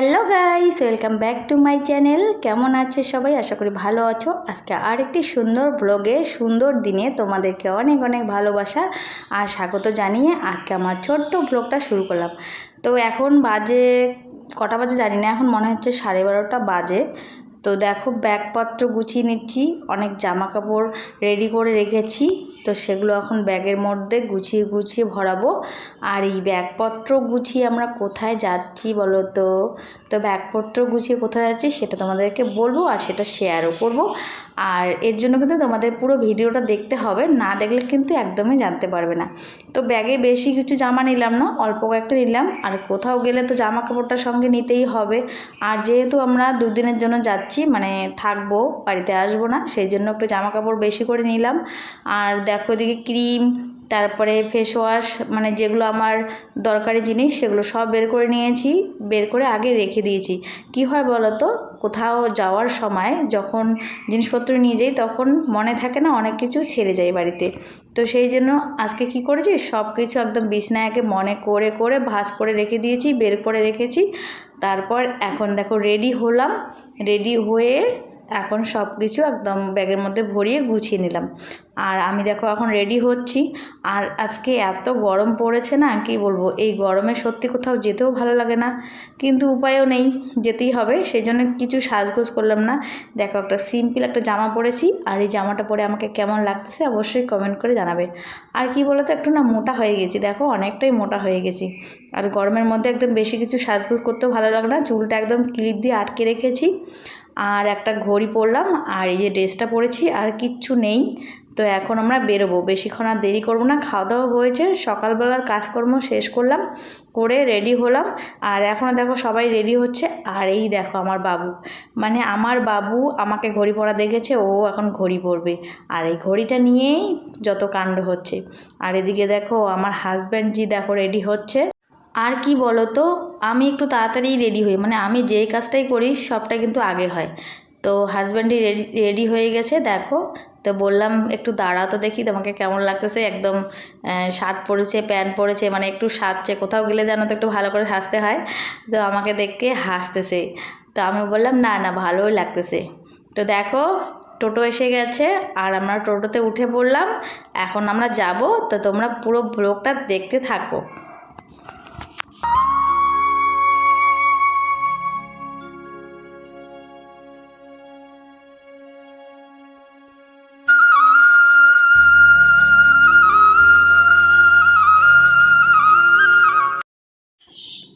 Hello guys, welcome back to my channel. কেমন আছো সবাই? আশা করি ভালো আছো। আজকে আরেকটি সুন্দর ব্লগে, সুন্দর দিনে তোমাদেরকে অনেক অনেক ভালোবাসা আর স্বাগত জানিয়ে আজকে আমার ছোট্ট ব্লগটা শুরু করলাম। তো এখন বাজে কটা বাজে জানি না, এখন মনে হচ্ছে সাড়ে বারোটা বাজে। তো দেখো, ব্যাগপত্র গুছিয়ে নিচ্ছি, অনেক জামা কাপড় রেডি করে রেখেছি। তো সেগুলো এখন ব্যাগের মধ্যে গুছিয়ে গুছিয়ে ভরাবো। আর এই ব্যাগপত্র গুছিয়ে আমরা কোথায় যাচ্ছি বলো তো? তো ব্যাগপত্র গুছিয়ে কোথায় যাচ্ছি সেটা তোমাদেরকে বলব আর সেটা শেয়ারও করব। আর এর জন্য কিন্তু তোমাদের পুরো ভিডিওটা দেখতে হবে, না দেখলে কিন্তু একদমই জানতে পারবে না। তো ব্যাগে বেশি কিছু জামা নিলাম না, অল্প কয়েকটা নিলাম। আর কোথাও গেলে তো জামা কাপড়টা সঙ্গে নিতেই হবে। আর যেহেতু আমরা দুদিনের জন্য যাচ্ছি মানে থাকব, বাড়িতে আসব না, সেই জন্য একটু জামা কাপড় বেশি করে নিলাম। আর দেখো এদিকে ক্রিম, তারপরে ফেস ওয়াশ মানে যেগুলো আমার দরকারি জিনিস, সেগুলো সব বের করে নিয়েছি, বের করে আগে রেখে দিয়েছি। কি হয় বলো তো কোথাও যাওয়ার সময় যখন জিনিসপত্র নিয়ে যাই, তখন মনে থাকে না অনেক কিছু ছেড়ে যায় বাড়িতে। তো সেই জন্য আজকে কি করেছি? সব কিছু একদম বিছনায়কে মনে করে করে ভাঁজ করে রেখে দিয়েছি, বের করে রেখেছি। তারপর এখন দেখো রেডি হলাম। রেডি হয়ে এখন সব কিছু একদম ব্যাগের মধ্যে ভরিয়ে গুছিয়ে নিলাম। আর আমি দেখো এখন রেডি হচ্ছি। আর আজকে এত গরম পড়েছে না, কি বলব? এই গরমে সত্যি কোথাও যেতেও ভালো লাগে না। কিন্তু উপায়ও নেই, যেতেই হবে। সেই জন্য কিছু সাজগোজ করলাম না। দেখো একটা সিম্পল একটা জামা পরেছি। আর এই জামাটা পরে আমাকে কেমন লাগতেছে অবশ্যই কমেন্ট করে জানাবে। আর কি বলো তো একটু না মোটা হয়ে গেছি। দেখো অনেকটাই মোটা হয়ে গেছি। আর গরমের মধ্যে একদম বেশি কিছু সাজগোজ করতেও ভালো লাগে না। চুলটা একদম ক্লিপ দিয়ে আটকে রেখেছি। আর একটা ঘড়ি পরলাম, আর এই যে ড্রেসটা পরেছি, আর কিচ্ছু নেই। তো এখন আমরা বেরোবো। বেশিক্ষণ আর দেরি করব না। খাওয়া দাওয়া হয়েছে, সকালবেলার কাজকর্ম শেষ করলাম, করে রেডি হলাম। আর এখনও দেখো সবাই রেডি হচ্ছে। আর এই দেখো আমার বাবু। মানে আমার বাবু আমাকে ঘড়ি পরা দেখেছে, ও এখন ঘড়ি পরবে। আর এই ঘড়িটা নিয়েই যত কাণ্ড হচ্ছে। আর এদিকে দেখো আমার হাজব্যান্ড জি দেখো রেডি হচ্ছে। আর কি বলো তো আমি একটু তাড়াতাড়ি রেডি হই। মানে আমি যেই কাজটাই করি, সবটা কিন্তু আগে হয়। তো হাজব্যান্ডই রেডি রেডি হয়ে গেছে, দেখো। তো বললাম, একটু দাঁড়াও তো দেখি তোমাকে কেমন লাগতেছে। একদম শার্ট পরেছে, প্যান্ট পরেছে মানে একটু সাজছে। কোথাও গেলে যেন তো একটু ভালো করে হাসতে হয়। তো আমাকে দেখে হাসতেছে। তো আমি বললাম, না না, ভালোই লাগতেছে। তো দেখো, টোটো এসে গেছে। আর আমরা টোটোতে উঠে পড়লাম। এখন আমরা যাব। তো তোমরা পুরো ব্লগটা দেখতে থাকো।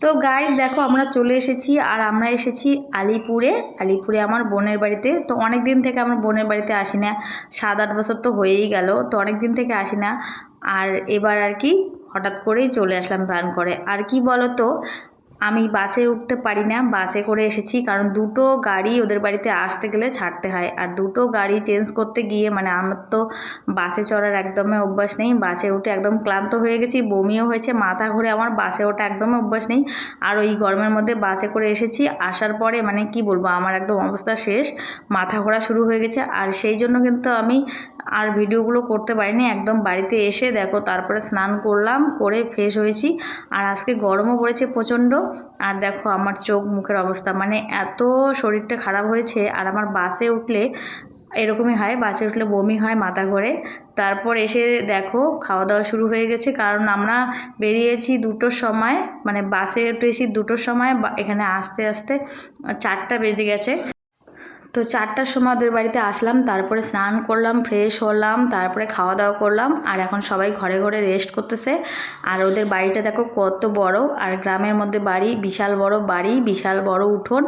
তো গাইজ দেখো আমরা চলে এসেছি আর আমরা এসেছি আলিপুরে। আলিপুরে আমার বোনের বাড়িতে। তো অনেক দিন থেকে আমার বোনের বাড়িতে আসি না। সাত আট বছর তো হয়েই গেল। তো অনেক দিন থেকে আসি না। আর এবার আর কি হঠাৎ করেই চলে আসলাম প্ল্যান করে। আর কি বলো তো আমি বাসে উঠতে পারি না, বাসে করে এসেছি কারণ দুটো গাড়ি ওদের বাড়িতে আসতে গেলে ছাড়তে হয়। আর দুটো গাড়ি চেঞ্জ করতে গিয়ে মানে আমার তো বাসে চড়ার একদমই অভ্যাস নেই, বাসে উঠে একদম ক্লান্ত হয়ে গেছি, বমিও হয়েছে, মাথা ঘুরে আমার বাসে ওঠা একদমই অভ্যাস নেই। আর ওই গরমের মধ্যে বাসে করে এসেছি, আসার পরে মানে কি বলব, আমার একদম অবস্থা শেষ, মাথা ঘোরা শুরু হয়ে গেছে। আর সেই জন্য কিন্তু আমি আর ভিডিওগুলো করতে পারিনি, একদম বাড়িতে এসে দেখো তারপরে স্নান করলাম, করে ফ্রেশ হয়েছি। আর আজকে গরমও পড়েছে প্রচণ্ড। আর দেখো আমার চোখ মুখের অবস্থা মানে এত শরীরটা খারাপ হয়েছে। আর আমার বাসে উঠলে এরকমই হয়, বাসে উঠলে বমি হয় মাথা ঘোরে। তারপর এসে দেখো খাওয়া দাওয়া শুরু হয়ে গেছে, কারণ আমরা বেরিয়েছি দুটোর সময় মানে বাসে উঠেছি দুটোর সময় এখানে আসতে আসতে চারটা বেজে গেছে। তো চারটার সময় ওদের বাড়িতে আসলাম, তারপরে স্নান করলাম ফ্রেশ হলাম, তারপরে খাওয়া দাওয়া করলাম, আর এখন সবাই ঘরে ঘরে রেস্ট করতেছে। আর ওদের বাড়িটা দেখো কত বড়, আর গ্রামের মধ্যে বাড়ি, বিশাল বড় বাড়ি, বিশাল বড় উঠোন,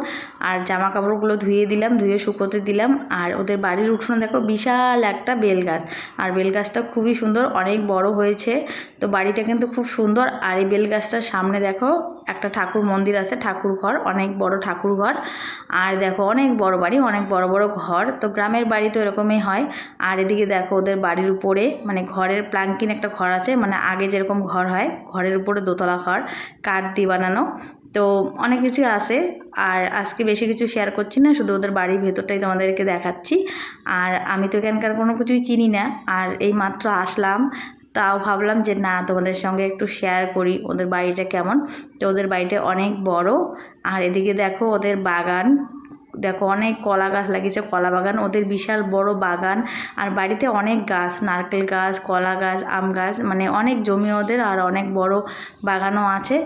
আর জামা কাপড়গুলো ধুয়ে দিলাম, ধুয়ে শুকোতে দিলাম, আর ওদের বাড়ির উঠোনে দেখো বিশাল একটা বেল গাছ আর বেল গাছটা খুবই সুন্দর, অনেক বড় হয়েছে, তো বাড়িটা কিন্তু খুব সুন্দর, আর এই বেল গাছটার সামনে দেখো একটা ঠাকুর মন্দির আছে, ঠাকুর ঘর, অনেক বড় ঠাকুর ঘর। আর দেখো, অনেক বড় বাড়ি, অনেক বড় বড় ঘর। তো গ্রামের বাড়ি তো এরকমই হয়। আর এদিকে দেখো, ওদের বাড়ির উপরে মানে ঘরের প্লাঙ্কিন একটা ঘর আছে মানে আগে যেরকম ঘর হয়, ঘরের উপরে দোতলা ঘর, কাঠ দিয়ে বানানো। তো অনেক কিছু আছে। আর আজকে বেশি কিছু শেয়ার করছি না, শুধু ওদের বাড়ির ভেতরটাই তোমাদেরকে দেখাচ্ছি। আর আমি তো এখানকার কোনো কিছুই চিনি না। আর এই মাত্র আসলাম তাও ভাবলাম যে না, তোমাদের সঙ্গে একটু শেয়ার করি ওদের বাড়িটা কেমন। তো ওদের বাড়িটা অনেক বড়, আর এদিকে দেখো ওদের বাগান। দেখো অনেক কলা গাছ লাগিয়েছে, কলা বাগান, ওদের বিশাল বড় বাগান। আর বাড়িতে অনেক গাছ, নারকেল গাছ, কলা গাছ, আম গাছ মানে অনেক জমি ওদের, আর অনেক বড় বাগানও আছে।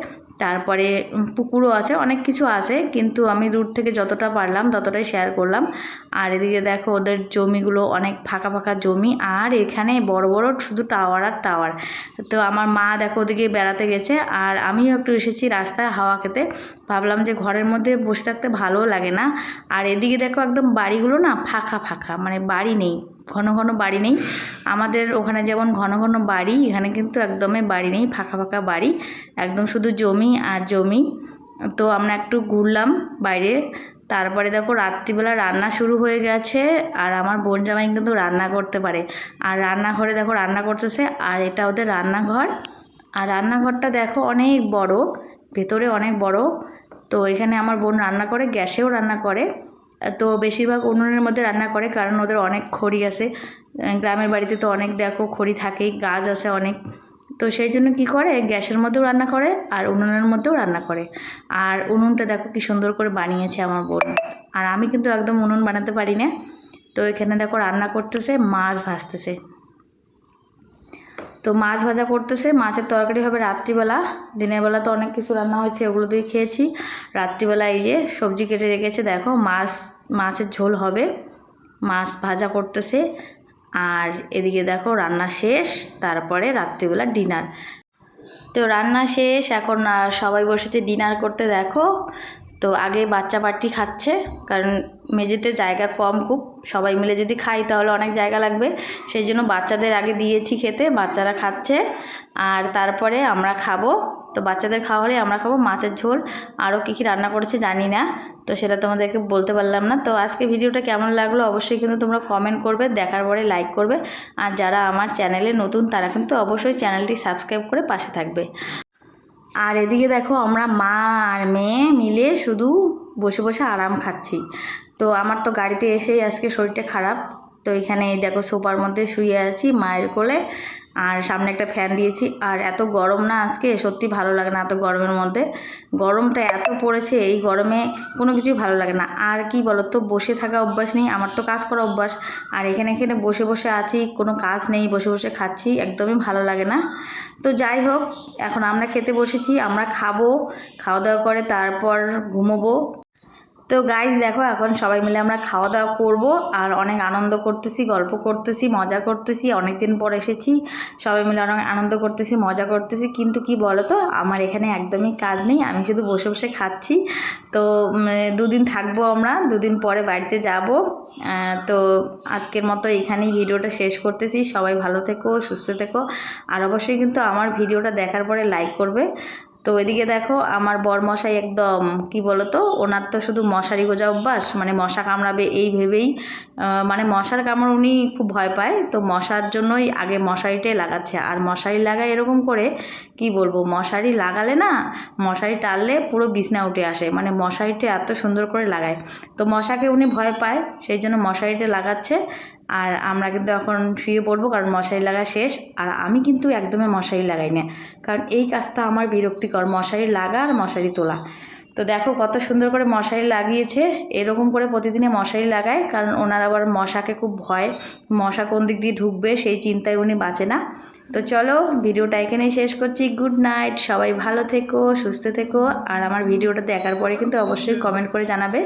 তারপরে পুকুরও আছে, অনেক কিছু আছে, কিন্তু আমি দূর থেকে যতটা পারলাম ততটাই শেয়ার করলাম। আর এদিকে দেখো ওদের জমিগুলো অনেক ফাঁকা ফাঁকা জমি, আর এখানে বড় বড় শুধু টাওয়ার আর টাওয়ার তো আমার মা দেখো ওদিকে বেড়াতে গেছে, আর আমিও একটু এসেছি রাস্তায় হাওয়া খেতে। ভাবলাম যে ঘরের মধ্যে বসে থাকতে ভালোও লাগে না। আর এদিকে দেখো একদম বাড়িগুলো না ফাঁকা ফাঁকা মানে বাড়ি নেই। ঘন ঘন বাড়ি নেই। আমাদের ওখানে যেমন ঘন ঘন বাড়ি, এখানে কিন্তু একদমই বাড়ি নেই, ফাঁকা ফাঁকা বাড়ি। একদম শুধু জমি আর জমি। তো আমরা একটু ঘুরলাম বাইরে। তারপরে দেখো রাত্রিবেলা রান্না শুরু হয়ে গেছে আর আমার বোন জামাই কিন্তু রান্না করতে পারে। আর রান্নাঘরে দেখো রান্না করতেছে আর এটা ওদের রান্নাঘর। আর রান্নাঘরটা দেখো অনেক বড়, ভেতরে অনেক বড়। তো এখানে আমার বোন রান্না করে, গ্যাসেও রান্না করে। তো বেশিরভাগ উনুনের মধ্যে রান্না করে কারণ ওদের অনেক খড়ি আছে। গ্রামের বাড়িতে তো অনেক দেখো খড়ি থাকেই, গাছ আছে অনেক। তো সেই জন্য কি করে? গ্যাসের মধ্যেও রান্না করে আর উনুনের মধ্যেও রান্না করে। আর উনুনটা দেখো কি সুন্দর করে বানিয়েছে আমার বোন। আর আমি কিন্তু একদম উনুন বানাতে পারি না। তো এখানে দেখো রান্না করতেছে, মাছ ভাজতেছে। তো মাছ ভাজা করতেছে, মাছের তরকারি হবে রাত্রিবেলা। দিনের বেলা তো অনেক কিছু রান্না হয়েছে, ওগুলো দিয়ে খেয়েছি। রাত্রিবেলা এই যে সবজি কেটে রেখেছে, দেখো মাছ, মাছের ঝোল হবে। মাছ ভাজা করতেছে, আর এদিকে দেখো রান্না শেষ, তারপরে রাত্রিবেলা ডিনার। তো রান্না শেষ, এখন সবাই বসেছে ডিনার করতে, দেখো। তো আগে বাচ্চা পার্টি খাচ্ছে, কারণ মেঝেতে জায়গা কম খুব, সবাই মিলে যদি খাই তাহলে অনেক জায়গা লাগবে। সেই জন্য বাচ্চাদের আগে দিয়েছি খেতে, বাচ্চারা খাচ্ছে। আর তারপরে আমরা খাব, তো বাচ্চাদের খাওয়া হলে আমরা খাব মাছের ঝোল। আরও কী কী রান্না করেছে জানি না, তো সেটা তোমাদেরকে বলতে পারলাম না। তো আজকে ভিডিওটা কেমন লাগল অবশ্যই কিন্তু তোমরা কমেন্ট করবে, দেখার পরে লাইক করবে। আর যারা আমার চ্যানেলে নতুন তারা কিন্তু অবশ্যই চ্যানেলটি সাবস্ক্রাইব করে পাশে থাকবে। আর এদিকে দেখো আমরা মা আর মেয়ে মিলে শুধু বসে বসে আরাম খাচ্ছি। তো আমার তো গাড়িতে এসেই আজকে শরীরটা খারাপ। তো এখানে এই দেখো সোফার মধ্যে শুয়ে আছি মায়ের কোলে। আর সামনে একটা ফ্যান দিয়েছি। আর এত গরম না আজকে, সত্যি ভালো লাগে না এত গরমের মধ্যে। গরমটা এত পড়েছে, এই গরমে কোনো কিছুই ভালো লাগে না। আর কি বলো তো বসে থাকা অভ্যাস নেই, আমার তো কাজ করা অভ্যাস। আর এখানে এখানে বসে বসে আছি, কোনো কাজ নেই, বসে বসে খাচ্ছি, একদমই ভালো লাগে না। তো যাই হোক, এখন আমরা খেতে বসেছি, আমরা খাব, খাওয়া দাওয়া করে তারপর ঘুমোবো। তো গাইজ দেখো, এখন সবাই মিলে আমরা খাওয়া দাওয়া করব। আর অনেক আনন্দ করতেছি, গল্প করতেছি, মজা করতেছি। অনেক দিন পর এসেছি, সবাই মিলে অনেক আনন্দ করতেছি, মজা করতেছি। কিন্তু কি বলো তো আমার এখানে একদমই কাজ নেই, আমি শুধু বসে বসে খাচ্ছি। তো দুদিন থাকব আমরা, দুদিন পরে বাড়িতে যাব। তো আজকের মতো এখানেই ভিডিওটা শেষ করতেছি। সবাই ভালো থেকো, সুস্থ থেকো। আর অবশ্যই কিন্তু আমার ভিডিওটা দেখার পরে লাইক করবে। তো এদিকে দেখো, আমার বরমশাই একদম, কি বলতো, ওনার তো শুধু মশারি গোজা অভ্যাস মানে মশা কামড়াবে এই ভেবেই মানে মশার কামড় উনি খুব ভয় পায়, তো মশার জন্যই আগে মশারিটাই লাগাচ্ছে। আর মশারি লাগায় এরকম করে, কি বলব, মশারি লাগালে না, মশারি টানলে পুরো বিছনা উঠে আসে মানে মশারিটা এত সুন্দর করে লাগায়। তো মশাকে উনি ভয় পায়, সেই জন্য মশারিটা লাগাচ্ছে আর আমরা কিন্তু এখন শুয়ে পড়ব কারণ মশারি লাগা শেষ। আর আমি কিন্তু একদমই মশারি লাগাই না। কারণ এই কাজটা আমার বিরক্তিকর, মশারি লাগা আর মশারি তোলা। তো দেখো কত সুন্দর করে মশারি লাগিয়েছে। এরকম করে প্রতিদিনে মশারি লাগায় কারণ ওনার আবার মশাকে খুব ভয়, মশা কোন দিক দিয়ে ঢুকবে সেই চিন্তায় উনি বাঁচে না। তো চলো ভিডিওটা এখানেই শেষ করছি। গুড নাইট, সবাই ভালো থেকো, সুস্থ থেকো। আর আমার ভিডিওটা দেখার পরে কিন্তু অবশ্যই কমেন্ট করে জানাবে।